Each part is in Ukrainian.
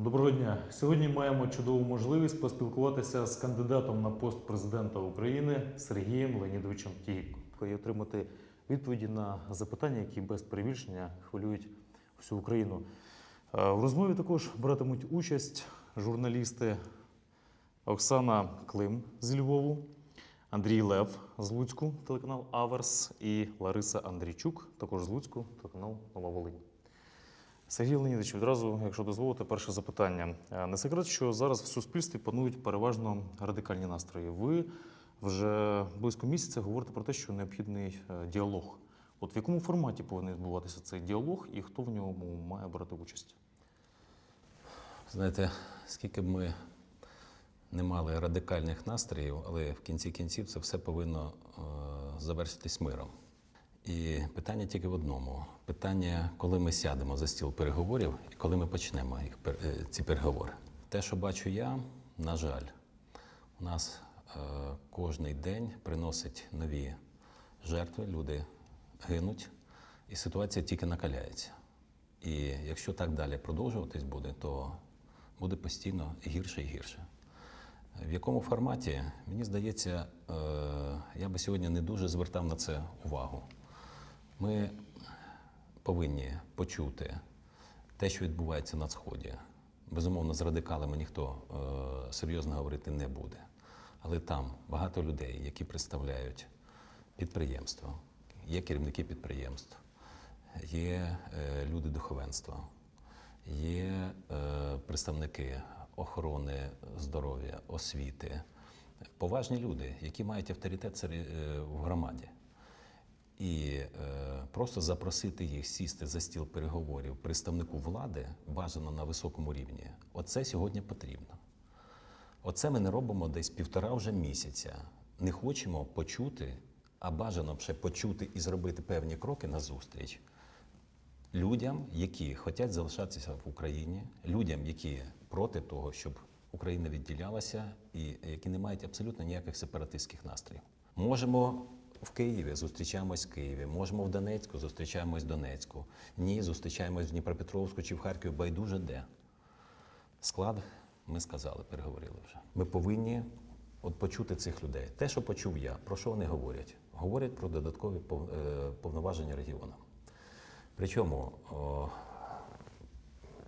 Доброго дня. Сьогодні маємо чудову можливість поспілкуватися з кандидатом на пост президента України Сергієм Леонідовичем Тігіпко і отримати відповіді на запитання, які без перебільшення хвилюють всю Україну. Е, В розмові також братимуть участь журналісти Оксана Клим з Львову, Андрій Лев з Луцьку, телеканал Аверс, і Лариса Андрійчук, також з Луцьку, телеканал Нова Волинь. Сергій Леонідович, відразу, якщо дозволите, перше запитання. Е, Не секрет, що зараз в суспільстві панують переважно радикальні настрої. Ви вже близько місяця говорите про те, що необхідний е, діалог. От в якому форматі повинен відбуватися цей діалог і хто в ньому має брати участь? Знаєте, скільки б ми не мали радикальних настроїв, але в кінці кінців це все повинно е, завершитись миром. І питання тільки в одному: питання, коли ми сядемо за стіл переговорів і коли ми почнемо їх, е, ці переговори. Те, що бачу я, на жаль, у нас е, кожний день приносить нові жертви, люди гинуть, і ситуація тільки накаляється. І якщо так далі продовжуватись буде, то буде постійно гірше і гірше. В якому форматі, мені здається, е, я би сьогодні не дуже звертав на це увагу. Ми повинні почути те, що відбувається на Сході. Безумовно, з радикалами ніхто е, серйозно говорити не буде. Але там багато людей, які представляють підприємства, є керівники підприємств, є е, люди духовенства, є е, представники охорони здоров'я, освіти, поважні люди, які мають авторитет е, в громаді. І е, просто запросити їх сісти за стіл переговорів представнику влади бажано на високому рівні. Оце сьогодні потрібно. Оце ми не робимо десь півтора вже місяця. Не хочемо почути, а бажано ще почути і зробити певні кроки назустріч людям, які хочуть залишатися в Україні, людям, які проти того, щоб Україна відділялася, і які не мають абсолютно ніяких сепаратистських настроїв. Можемо в Києві зустрічаємось в Києві, можемо в Донецьку, зустрічаємось в Донецьку. Ні, зустрічаємось в Дніпропетровську чи в Харкові, байдуже де. Склад, ми сказали, переговорили вже. Ми повинні от почути цих людей. Те, що почув я, про що вони говорять? Говорять про додаткові е, повноваження регіонам. Причому о,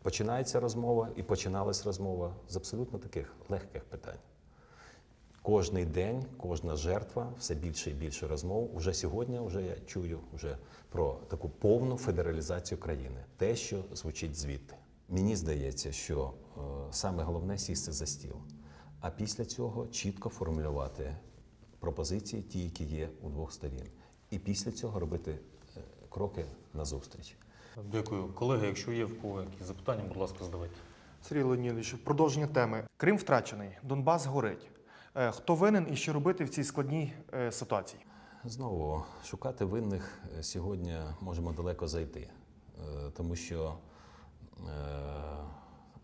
починається розмова і починалась розмова з абсолютно таких легких питань. Кожний день, кожна жертва, все більше і більше розмов. Уже сьогодні вже я чую вже про таку повну федералізацію країни, те, що звучить звідти. Мені здається, що е, саме головне сісти за стіл, а після цього чітко формулювати пропозиції, ті, які є у двох сторін, і після цього робити е, кроки назустріч. Дякую. Колеги, якщо є в кого якісь запитання, будь ласка, задавайте. Сергій Леонідович, продовження теми. Крим втрачений, Донбас горить. Е, Хто винен і що робити в цій складній е, ситуації? Знову шукати винних е, сьогодні можемо далеко зайти, тому що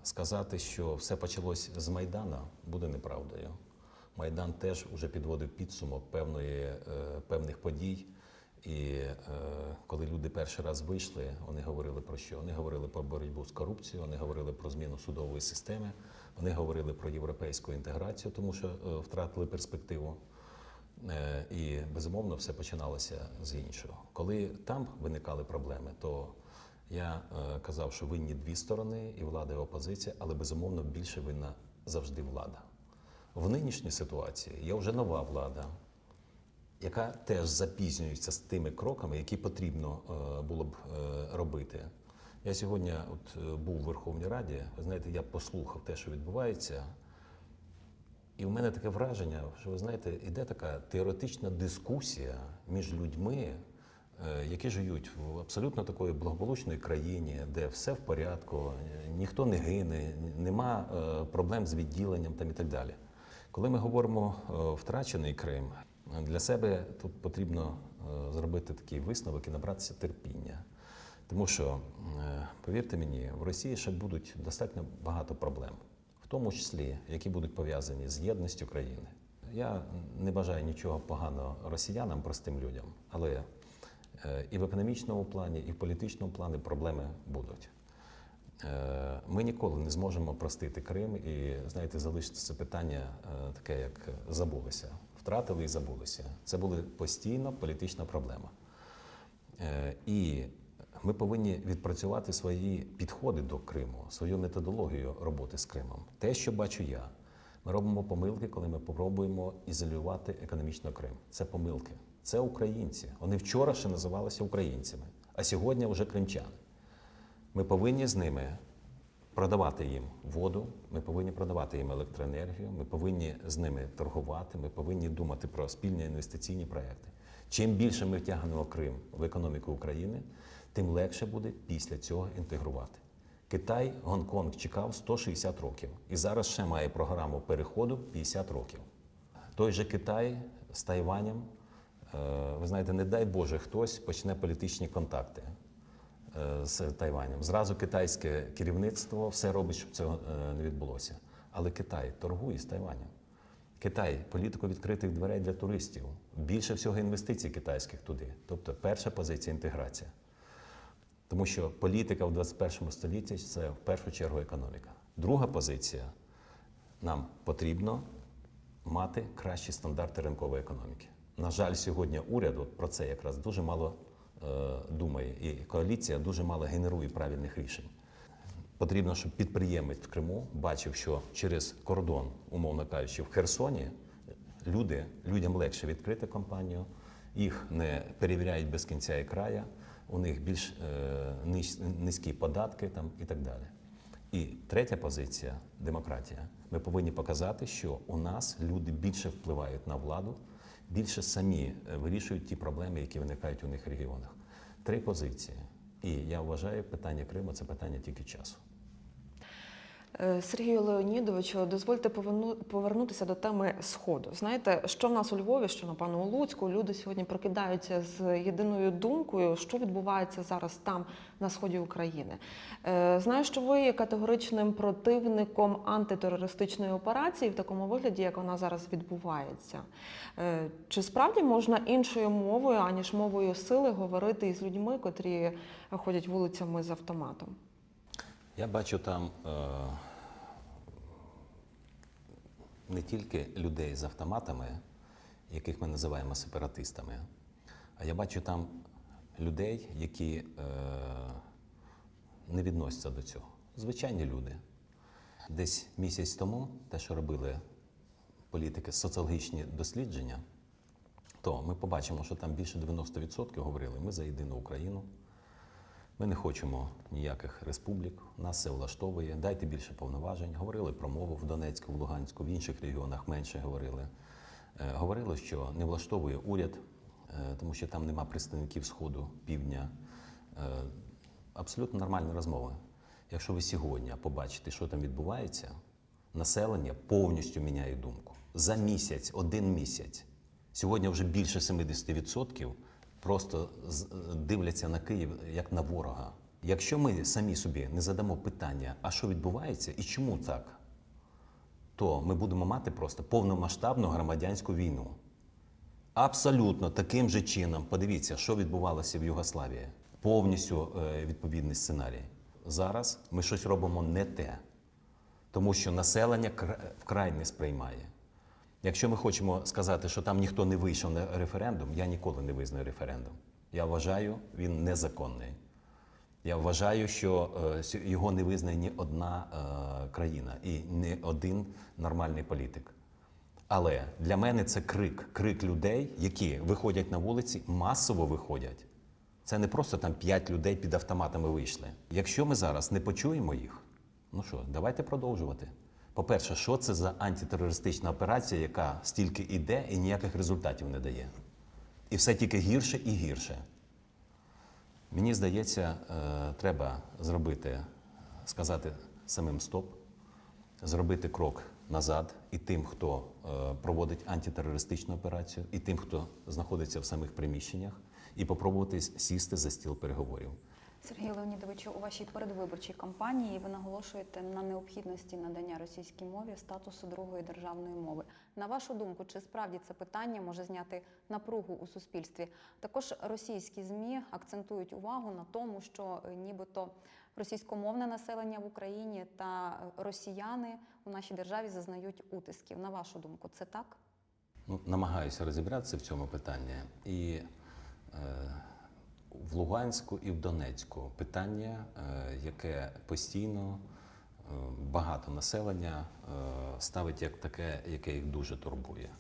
сказати, що все почалось з Майдана, буде неправдою. Майдан теж уже підводив підсумок певної, певних подій. І е, коли люди перший раз вийшли, вони говорили про що? Вони говорили про боротьбу з корупцією, вони говорили про зміну судової системи, вони говорили про європейську інтеграцію, тому що е, втратили перспективу. Е, І безумовно все починалося з іншого. Коли там виникали проблеми, то я е, казав, що винні дві сторони, і влада, і опозиція, але безумовно більше винна завжди влада. В нинішній ситуації є вже нова влада, яка теж запізнюється з тими кроками, які потрібно е, було б е, робити. Я сьогодні от, е, був у Верховній Раді, ви знаєте, я послухав те, що відбувається. І в мене таке враження, що ви знаєте, іде така теоретична дискусія між людьми, які живуть в абсолютно такої благополучної країні, де все в порядку, ніхто не гине, нема проблем з відділенням там і так далі. Коли ми говоримо втрачений Крим, для себе тут потрібно е, зробити такий висновок і набратися терпіння. Тому що, е, повірте мені, в Росії ще будуть достатньо багато проблем, в тому числі, які будуть пов'язані з єдністю країни. Я не бажаю нічого поганого росіянам, простим людям, але е, і в економічному плані, і в політичному плані проблеми будуть. Ми ніколи не зможемо простити Крим і, знаєте, залишити це питання таке, як забулися. Втратили і забулися. Це була постійно політична проблема. Е, І ми повинні відпрацювати свої підходи до Криму, свою методологію роботи з Кримом. Те, що бачу я, ми робимо помилки, коли ми спробуємо ізолювати економічно Крим. Це помилки. Це українці. Вони вчора ще називалися українцями, а сьогодні вже кримчани. Ми повинні з ними продавати їм воду, ми повинні продавати їм електроенергію, ми повинні з ними торгувати, ми повинні думати про спільні інвестиційні проекти. Чим більше ми втягнемо Крим в економіку України, тим легше буде після цього інтегрувати. Китай, Гонконг чекав 160 років і зараз ще має програму переходу 50 років. Той же Китай з Тайванем, е, ви знаєте, не дай Боже, хтось почне політичні контакти з Тайванем. Зразу китайське керівництво все робить, щоб цього е, не відбулося. Але Китай торгує з Тайванем. Китай політику відкритих дверей для туристів. Більше всього інвестицій китайських туди. Тобто перша позиція інтеграція. Тому що політика в 21 столітті це в першу чергу економіка. Друга позиція нам потрібно мати кращі стандарти ринкової економіки. На жаль, сьогодні уряд про це якраз дуже мало е, думає, і коаліція дуже мало генерує правильних рішень. Потрібно, щоб підприємець в Криму бачив, що через кордон, умовно кажучи, в Херсоні люди, людям легше відкрити компанію, їх не перевіряють без кінця і края, у них більш е, низькі податки там, і так далі. І третя позиція демократія. Ми повинні показати, що у нас люди більше впливають на владу, більше самі е, вирішують ті проблеми, які виникають у них в регіонах. Три позиції. І я вважаю, питання Криму це питання тільки часу. Е, Сергію Леонідовичу, дозвольте повернутися до теми Сходу. Знаєте, що в нас у Львові, що напевно у Луцьку, люди сьогодні прокидаються з єдиною думкою, що відбувається зараз там, на сході України. Е, Знаю, що ви є категоричним противником антитерористичної операції в такому вигляді, як вона зараз відбувається. Е, Чи справді можна іншою мовою, аніж мовою сили, говорити із людьми, котрі ходять вулицями з автоматом? Я бачу там е, не тільки людей з автоматами, яких ми називаємо сепаратистами, а я бачу там людей, які е, не відносяться до цього. Звичайні люди. Десь місяць тому, те, що робили політики, соціологічні дослідження, то ми побачимо, що там більше 90% говорили, ми за єдину Україну. Ми не хочемо ніяких республік, нас все влаштовує. Дайте більше повноважень. Говорили про мову в Донецьку, в Луганську, в інших регіонах менше говорили. Е, Говорили, що не влаштовує уряд, е, тому що там нема представників Сходу, півдня. Е, Абсолютно нормальна розмова. Якщо ви сьогодні побачите, що там відбувається, населення повністю міняє думку. За місяць, один місяць. Сьогодні вже більше 70% просто дивляться на Київ як на ворога. Якщо ми самі собі не задамо питання, а що відбувається і чому так, то ми будемо мати просто повномасштабну громадянську війну. Абсолютно таким же чином, подивіться, що відбувалося в Югославії. Повністю е, відповідний сценарій. Зараз ми щось робимо не те, тому що населення кра- вкрай не сприймає. Якщо ми хочемо сказати, що там ніхто не вийшов на референдум, я ніколи не визнаю референдум. Я вважаю, він незаконний. Я вважаю, що е, його не визнає ні одна е, країна і ні один нормальний політик. Але для мене це крик, крик людей, які виходять на вулиці, масово виходять. Це не просто там п'ять людей під автоматами вийшли. Якщо ми зараз не почуємо їх, ну що, давайте продовжувати. По-перше, що це за антитерористична операція, яка стільки іде і ніяких результатів не дає? І все тільки гірше і гірше. Мені здається, е, треба зробити, сказати самим стоп, зробити крок назад і тим, хто е, проводить антитерористичну операцію, і тим, хто знаходиться в самих приміщеннях, і попробувати сісти за стіл переговорів. Сергію Леонідовичу, у вашій передвиборчій кампанії ви наголошуєте на необхідності надання російській мові статусу другої державної мови. На вашу думку, чи справді це питання може зняти напругу у суспільстві? Також російські змі акцентують увагу на тому, що е, нібито російськомовне населення в Україні та е, росіяни у нашій державі зазнають утисків. На вашу думку, це так? Ну, намагаюся розібратися в цьому питанні. І е, в Луганську і в Донецьку питання, е, яке постійно е, багато населення е, ставить як таке, яке їх дуже турбує.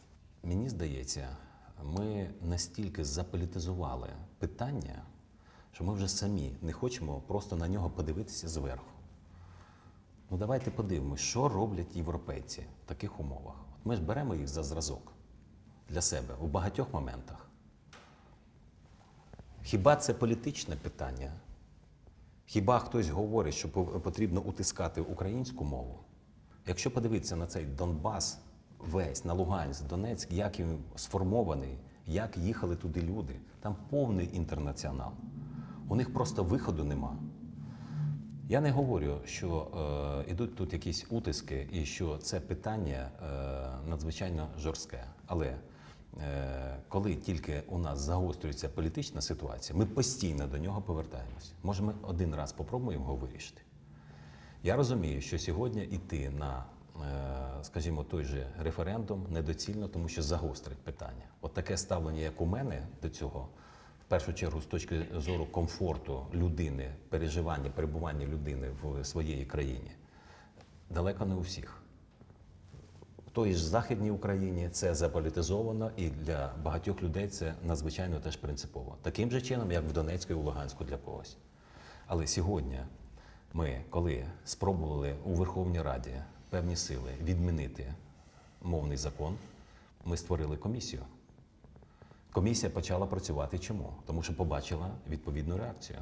Мені здається, ми настільки заполітизували питання, що ми вже самі не хочемо просто на нього подивитися зверху. Ну давайте подивимось, що роблять європейці в таких умовах. От ми ж беремо їх за зразок для себе у багатьох моментах. Хіба це політичне питання? Хіба хтось говорить, що потрібно утискати українську мову? Якщо подивитися на цей Донбас, весь на Луганськ, Донецьк, як він сформований, як їхали туди люди, там повний інтернаціонал. У них просто виходу нема. Я не говорю, що е, ідуть тут якісь утиски і що це питання е, надзвичайно жорстке. Але коли тільки у нас загострюється політична ситуація, ми постійно до нього повертаємось. Може, ми один раз попробуємо його вирішити. Я розумію, що сьогодні йти на, е, скажімо, той же референдум недоцільно, тому що загострить питання. От таке ставлення, як у мене до цього, в першу чергу, з точки зору комфорту людини, переживання, перебування людини в своїй країні, далеко не у всіх. В той ж Західній Україні це заполітизовано, і для багатьох людей це надзвичайно теж принципово. Таким же чином, як в Донецьку і в Луганську для когось. Але сьогодні ми, коли спробували у Верховній Раді певні сили відмінити мовний закон, ми створили комісію. Комісія почала працювати чому? Тому що побачила відповідну реакцію.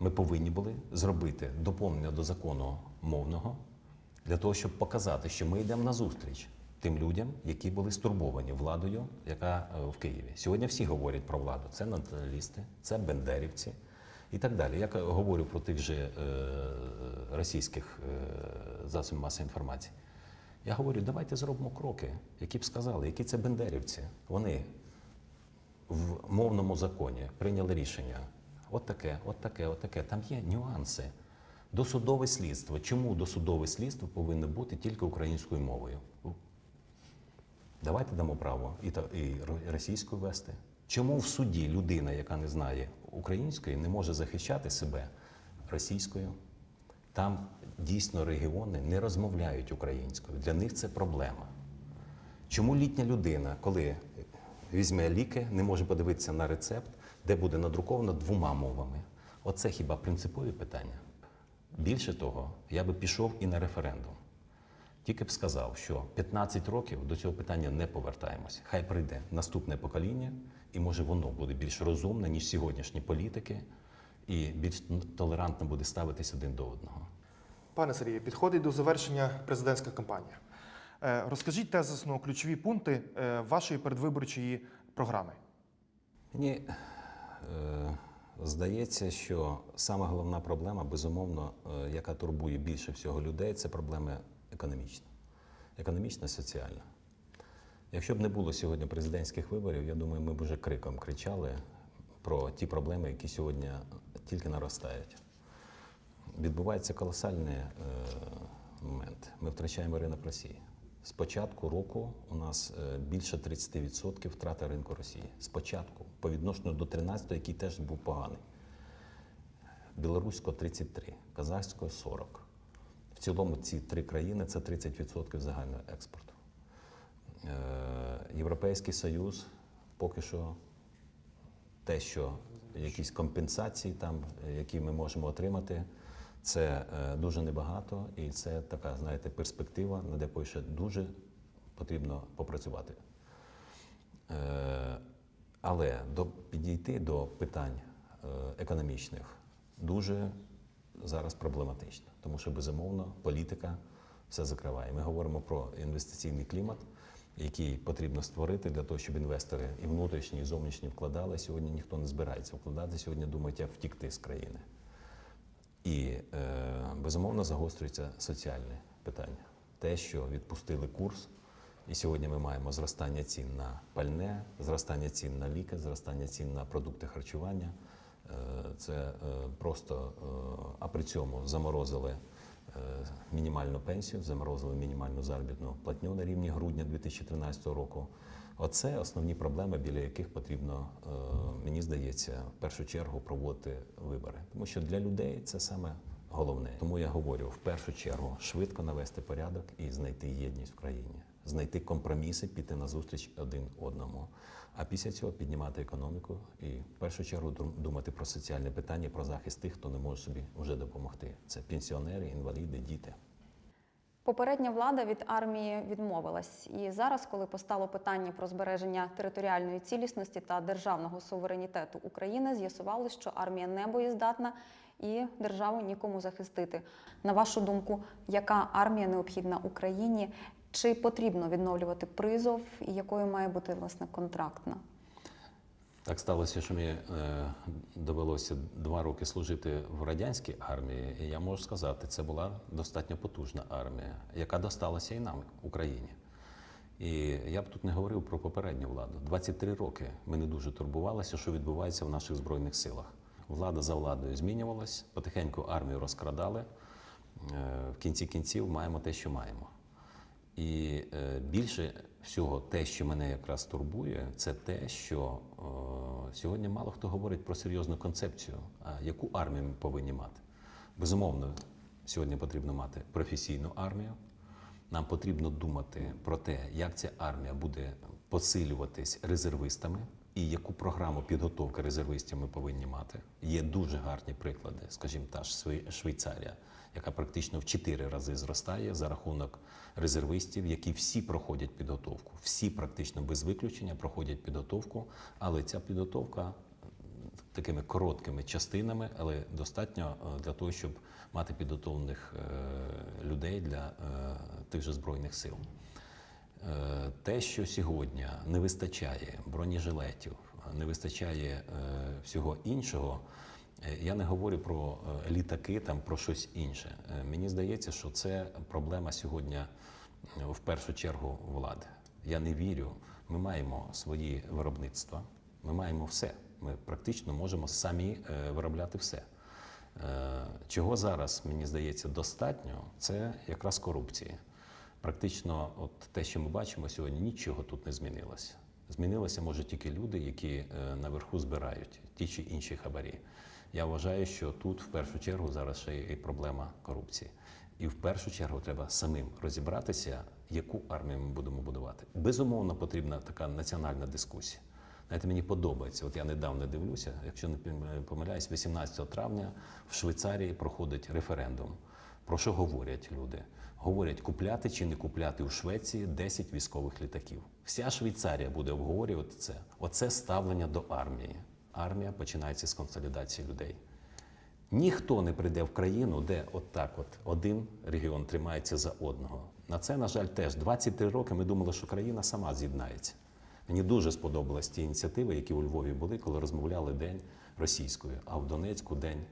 Ми повинні були зробити доповнення до закону мовного для того, щоб показати, що ми йдемо на зустріч тим людям, які були стурбовані владою, яка е, в Києві. Сьогодні всі говорять про владу. Це націоналісти, це бендерівці і так далі. Я говорю про тих же е, російських е, засобів масової інформації. Я говорю, давайте зробимо кроки, які б сказали, які це бендерівці. Вони в мовному законі прийняли рішення. От таке, от таке, от таке. Там є нюанси. Досудове слідство. Чому досудове слідство повинно бути тільки українською мовою? Давайте дамо право і російською вести. Чому в суді людина, яка не знає української, не може захищати себе російською? Там дійсно регіони не розмовляють українською. Для них це проблема. Чому літня людина, коли візьме ліки, не може подивитися на рецепт, де буде надруковано двома мовами? Оце хіба принципові питання? Більше того, я би пішов і на референдум. Тільки б сказав, що 15 років до цього питання не повертаємося. Хай прийде наступне покоління, і може воно буде більш розумне, ніж сьогоднішні політики, і більш толерантно буде ставитись один до одного. Пане Сергію, підходить до завершення президентська кампанія. Е, Розкажіть тезисно ключові пункти е, вашої передвиборчої програми. Мені е, здається, що саме головна проблема, безумовно, е, яка турбує більше всього людей, це проблема економічна. Економічна, соціальна. Якщо б не було сьогодні президентських виборів, я думаю, ми б вже криком кричали про ті проблеми, які сьогодні тільки наростають. Відбувається колосальний е, момент. Ми втрачаємо ринок Росії. З початку року у нас е, більше 30% втрата ринку Росії. З початку, по відношенню до 13-го, який теж був поганий. Білоруського 33, казахського 40. В цілому ці три країни це 30% загального експорту. Е, Європейський Союз поки що те, що якісь компенсації, там, е, які ми можемо отримати, це е, дуже небагато, і це така, знаєте, перспектива, над якою ще дуже потрібно попрацювати. Е, Але до, підійти до питань е, економічних дуже зараз проблематично, тому що безумовно політика все закриває. Ми говоримо про інвестиційний клімат, який потрібно створити для того, щоб інвестори і внутрішні, і зовнішні вкладали. Сьогодні ніхто не збирається вкладати. Сьогодні думають, як втікти з країни. І е, безумовно загострюється соціальне питання. Те, що відпустили курс, і сьогодні ми маємо зростання цін на пальне, зростання цін на ліки, зростання цін на продукти харчування, Е, Це е, просто, а при цьому заморозили мінімальну пенсію, заморозили мінімальну заробітну платню на рівні грудня 2013 року. Оце основні проблеми, біля яких потрібно, е, мені здається, в першу чергу проводити вибори. Тому що для людей це саме головне. Тому я говорю в першу чергу швидко навести порядок і знайти єдність в країні, знайти компроміси, піти на зустріч один одному. А після цього піднімати економіку і в першу чергу думати про соціальне питання, про захист тих, хто не може собі вже допомогти. Це пенсіонери, інваліди, діти. Попередня влада від армії відмовилась, і зараз, коли постало питання про збереження територіальної цілісності та державного суверенітету України, з'ясувалось, що армія не боєздатна і державу нікому захистити. На вашу думку, яка армія необхідна Україні? Чи потрібно відновлювати призов, і якою має бути власне контрактна? Так сталося, що мені е, довелося два роки служити в радянській армії, і я можу сказати, це була достатньо потужна армія, яка досталася і нам, Україні. І я б тут не говорив про попередню владу. 23 роки ми не дуже турбувалися, що відбувається в наших збройних силах. Влада за владою змінювалась, потихеньку армію розкрадали. Е, В кінці кінців маємо те, що маємо. І е, більше всього, те, що мене якраз турбує, це те, що е, сьогодні мало хто говорить про серйозну концепцію, яку армію ми повинні мати. Безумовно, сьогодні потрібно мати професійну армію. Нам потрібно думати про те, як ця армія буде посилюватись резервистами і яку програму підготовки резервистів ми повинні мати. Є дуже гарні приклади, скажімо, та ж Швейцарія, яка практично в чотири рази зростає за рахунок резервистів, які всі проходять підготовку. Всі практично без виключення проходять підготовку, але ця підготовка такими короткими частинами, але достатньо е, для того, щоб мати підготовлених е, людей для е, тих же збройних сил. Е, Те, що сьогодні не вистачає бронежилетів, не вистачає е, всього іншого. е, Я не говорю про літаки, там про щось інше. Мені здається, що це проблема сьогодні в першу чергу влади. Я не вірю. Ми маємо свої виробництва, ми маємо все. Ми практично можемо самі виробляти все. Чого зараз, мені здається, достатньо, це якраз корупції. Практично, от те, що ми бачимо сьогодні, нічого тут не змінилося. Змінилися, може, тільки люди, які е, наверху збирають ті чи інші хабарі. Я вважаю, що тут в першу чергу зараз ще і проблема корупції. І в першу чергу треба самим розібратися, яку армію ми будемо будувати. Безумовно, потрібна така національна дискусія. Знаєте, мені подобається. От я недавно дивлюся, якщо не помиляюсь, 18 травня в Швейцарії проходить референдум. Про що говорять люди? Говорять, купляти чи не купляти у Швеції 10 військових літаків. Вся Швейцарія буде обговорювати це. Оце ставлення до армії. Армія починається з консолідації людей. Ніхто не прийде в країну, де от так от один регіон тримається за одного. На це, на жаль, теж 23 роки ми думали, що країна сама з'єднається. Мені дуже сподобались ті ініціативи, які у Львові були, коли розмовляли день російською, а в Донецьку день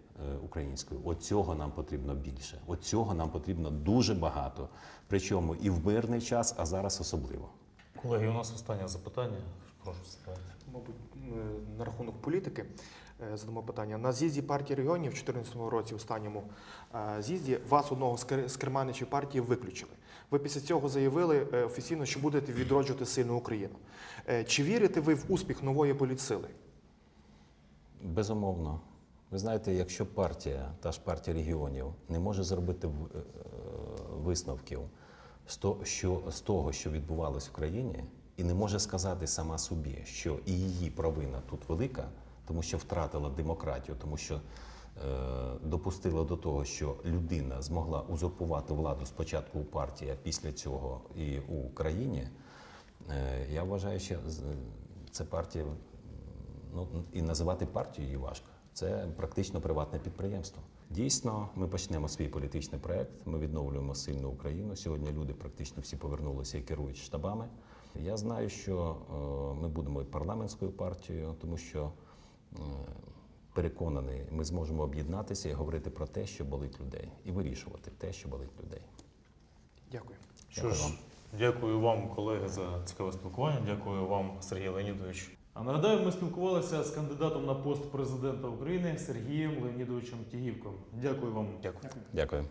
українською. От цього нам потрібно більше. От цього нам потрібно дуже багато. Причому і в мирний час, а зараз особливо. Колеги, у нас останнє запитання. Прошу сказати. Мабуть, е, на рахунок політики е, задамо питання. На з'їзді партії регіонів в 2014 році, останньому е, з'їзді, вас одного з керманичів партії виключили. Ви після цього заявили е, офіційно, що будете відроджувати сильну Україну. Е, Чи вірите ви в успіх нової політсили? Безумовно. Ви знаєте, якщо партія, та ж партія регіонів, не може зробити е, висновків з того, що відбувалось в країні, і не може сказати сама собі, що і її провина тут велика, тому що втратила демократію, тому що е, допустила до того, що людина змогла узурпувати владу спочатку у партії, а після цього і у країні. Е, я вважаю, що це партія ну і називати партію її важко. Це практично приватне підприємство. Дійсно, ми почнемо свій політичний проект. Ми відновлюємо сильну Україну. Сьогодні люди практично всі повернулися і керують штабами. Я знаю, що е, ми будемо парламентською партією, тому що е, переконаний, ми зможемо об'єднатися і говорити про те, що болить людей, і вирішувати те, що болить людей. Дякую. Що Дякую ж, вам. дякую вам, колеги, за цікаве спілкування. Дякую вам, Сергій Леонідович. А нагадаю, ми спілкувалися з кандидатом на пост президента України Сергієм Леонідовичем Тігівком. Дякую вам. Дякую. Дякую.